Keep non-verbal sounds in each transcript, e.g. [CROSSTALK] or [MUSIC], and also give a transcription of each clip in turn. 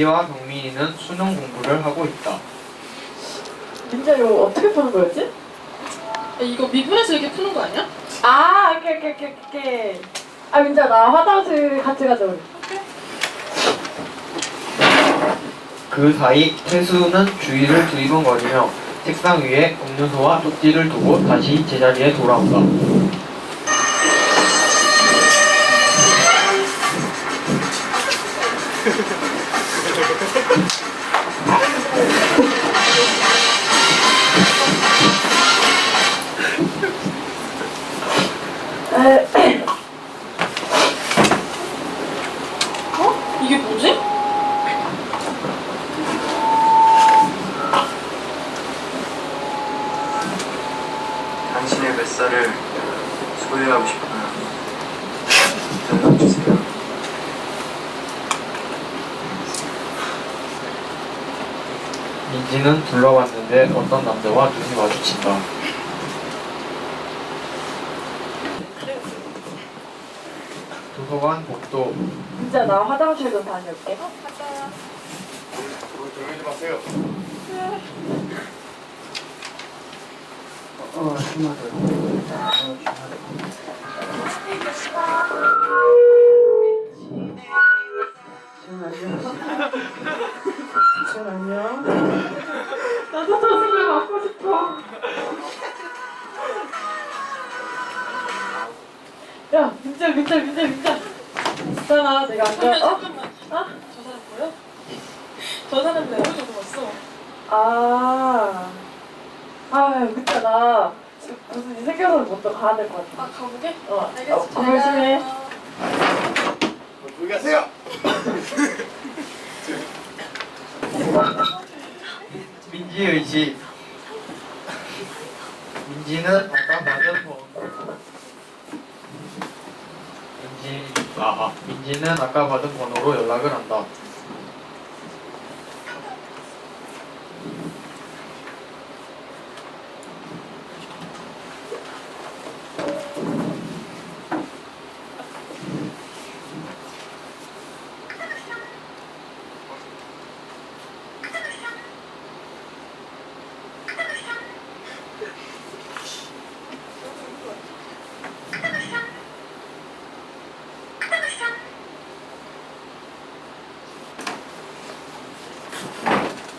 민지와 경민이는 수능 공부를 하고 있다. 민지야 이거 어떻게 푸는 거였지? 야, 이거 미분에서 이렇게 푸는 거 아니야? 아 오케이 오케이 오케이 오케이 아 민지야 나 화장실 같이 가자 우리 그 사이 태수는 주위를 두리번거리며 책상 위에 음료수와 쪽지를 두고 다시 제자리에 돌아온다. 서관 복도. 민지야 나 화장실 좀 다녀올게. 조용히 마세요. 어, 심하다. 전 안녕 나도 저승을 맡고 싶어 야 민지야 민지야 민지야 민지야 있잖아 내가 아까 어? 잠깐만 어? 저 사람 보여? 저 사람 내가 어디서 봤어? 아, 아, 그때 나 지금 무슨 일 생겨서 먼저 가야 될 것 같아. 아 가보게? 어, 알겠어 어, 밥 열심히 해. 조용히 가세요. 민지의 집. 민지는 아까 받은 번. 민지, 아, 아, 민지는 아까 받은 번호로 연락을 한다.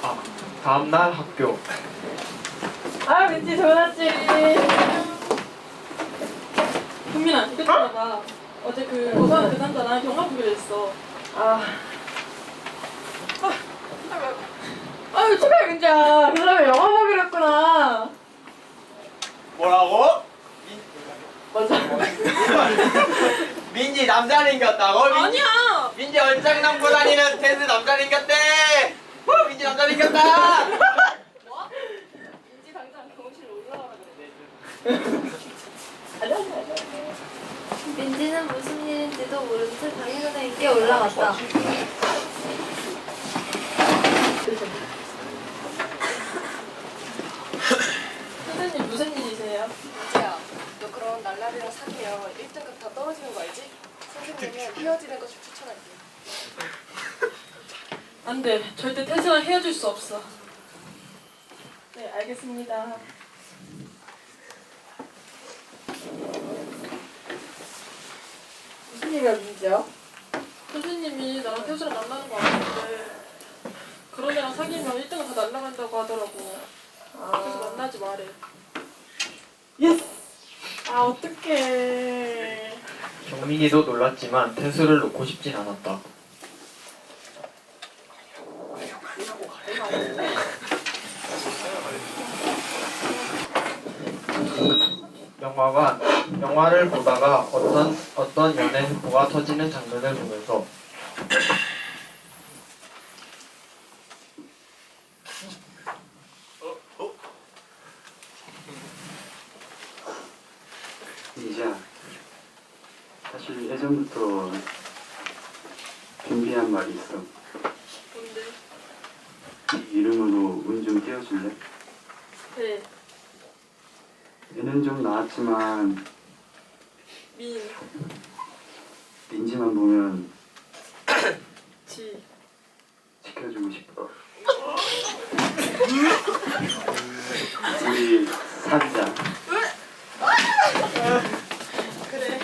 아, 다음날 학교. 아, 민지 전화지. 국민아 이거 들어봐 어제 그 고사한 그 남자 나랑 경마 보기로 했어 아. 아유, 축하해, 민지야. 그 사람이 영화 보기로 했구나. 뭐라고? 맞아. 민지 남자 생겼다고? 민지, 아니야 민지 얼짱 남고 다니는 테스 남자 생겼대! 후, 민지 남자 생겼다! 민지 당장 경호실로 올라가라 그래 아니야, 아니야. 민지는 무슨 채 담임 선생님께 올라갔다. 선생님 무슨 일이세요? 민지야, 너 그런 날라리랑 사귀면 1등급 다 떨어지는 거 알지? 선생님은 헤어지는 것을 추천할게. 안 돼 절대 태수랑 헤어질 수 없어 네 알겠습니다 일이야, 민지야? 선생님이 나랑 태수랑 만나는 거 아는데 그런 애랑 사귀면 1등은 다 날라간다고 하더라고 그래서 아, 만나지 말해 예스. 아, 어떡해. 경민이도 놀랐지만 태수를 놓고 싶진 않았다. 영화관 영화를 보다가 어떤 어떤 연애 세포가 터지는 장면을 보면서 이자 사실 예전부터 준비한 말이 있어. 뭔데? 네 이름으로 운 좀 띄워줄래? 네 애는 좀 나았지만 민, 민지만 보면 [COUGHS] 지, 지켜주고 싶어. [COUGHS] 우리 사귀자. [COUGHS] 그래.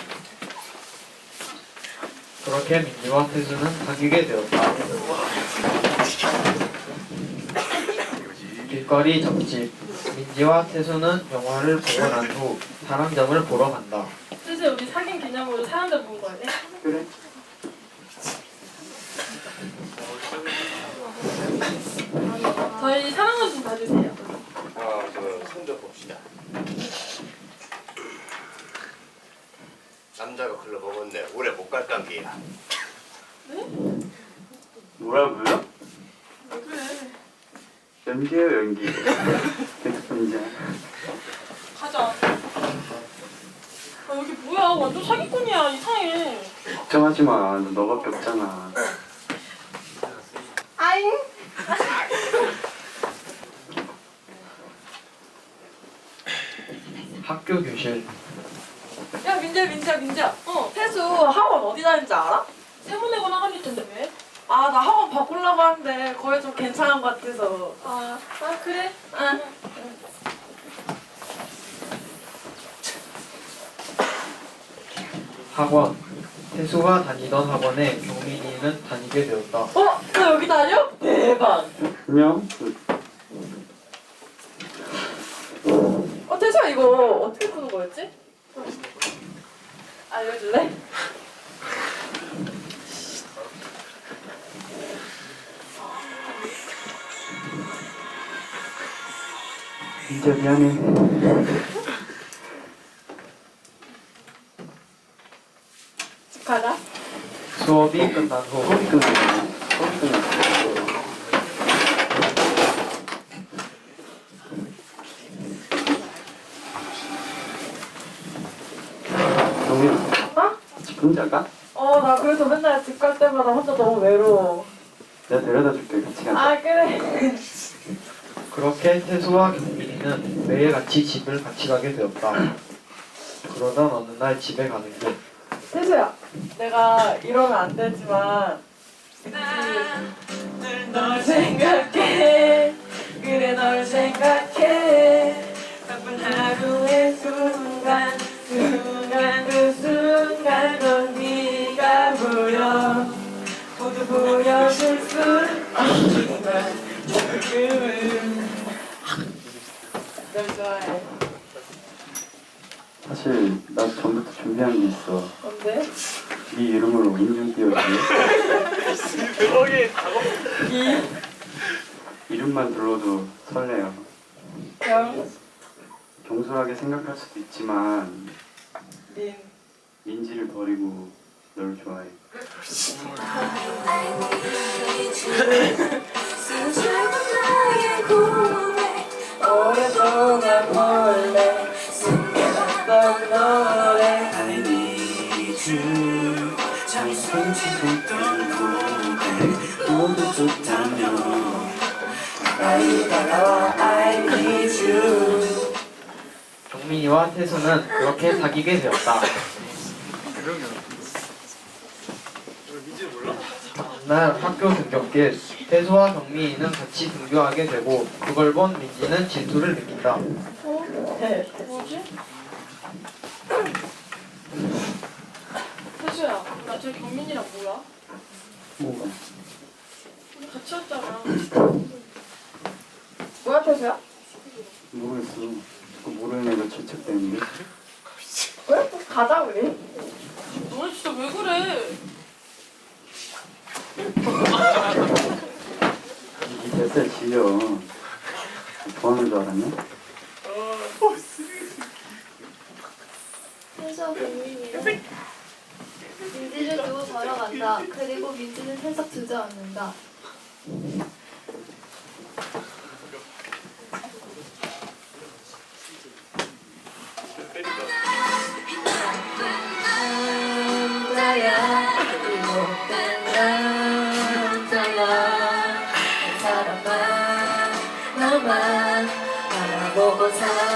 그렇게 민지와 태수는 사귀게 되었다. 길거리 점집 민지와 태수는 영화를 보고 난 후 사랑점을 보러 간다. 거야 돼? 그래? 저희 사랑을 좀 봐주세요. 아, 저손좀 봅시다. 남자가 글러 먹었네. 오래 못갈 관계야. 뭐라고요? 왜 그래? 연기예요 연기. [LAUGHS] 백분자. 가자. 아 여기 뭐야? 완전 사기꾼이야. 이상해. 걱정하지 마. 너 너밖에 없잖아. 아잉. 학교 교실 야 민재야 민재야 민재야. 어. 태수 학원 어디 다니는지 알아? 세모내고 나가릴 텐데 왜? 아 나 학원 바꾸려고 하는데 거기 좀 괜찮은 것 같아서. 아, 아 그래? 아. 학원 태수가 다니던 학원에 경민이는 다니게 되었다. 어? 너 여기 다녀? 대박. 안녕. 어 태수야 이거 어떻게 푸는 거였지? 알려줄래? 진짜 미안해. 집 가자. 수업이 어? 집 혼자 가? 어 나 그래서 맨날 집 갈 때마다 혼자 너무 외로워. 내가 데려다 줄게. 같이 가자. 아 그래. 그렇게 태수와 경민이는 매일 같이 집을 같이 가게 되었다. 그러던 어느 날 집에 가는 길 태수야, 내가 이러면 안 되지만 널 생각해. 그래 널 생각해 이 이름만 들어도 설레요. 영, 경솔하게 생각할 수도 있지만 린 민지를 버리고 널 좋아해. 오랫동안 몰래 숨겨놨던 노래 I need you 참 손짓했던 고백 모두 좋다면 경민이와 태수는 그렇게 사귀게 되었다. 다음날 학교 등굣길 태수와 경민이는 같이 등교하게 되고 그걸 본 민지는 질투를 느낀다. 네. 뭐지? 태수야, 나저 경민이랑 뭐야? 뭐가? 우리 같이 왔잖아. 뭐야 태수야? 그 모르는 애가 질척대는데 왜? 또 가자 우리 너네 진짜 왜 그래? 이 뱃살 지려. 좋아하는 줄 알았냐? 태수와 경민이는 민지를 두고 걸어간다. 그리고 민지는 살짝 주저앉는다. 사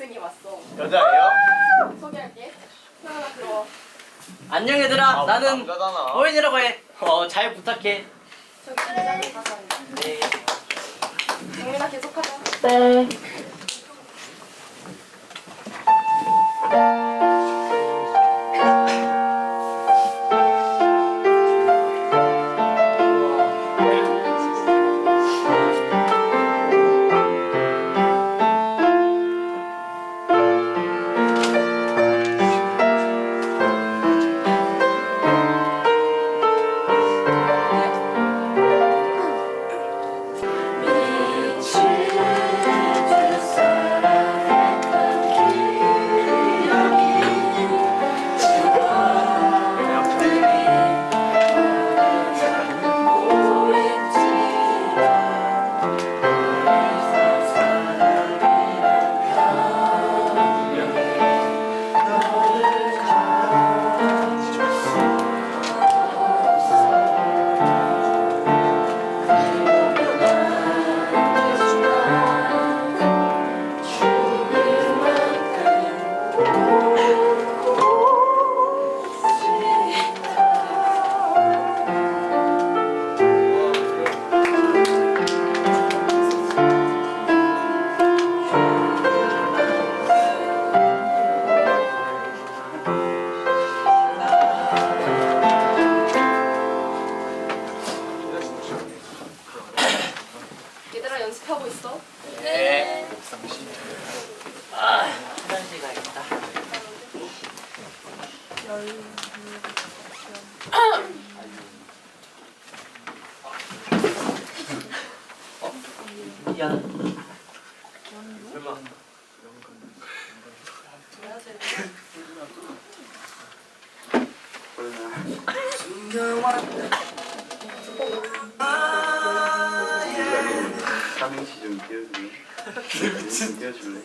학생이 왔어. 여자예요? 소개할게. 하나 들어와. 안녕 얘들아. 아, 나는 남자잖아. 호인이라고 해. 어잘 부탁해. 저기 가서 앉아. 네. 경민아 계속하자. 네. 삼행시 좀 [LAUGHS] 띄워줄래? 좀 띄워줄래?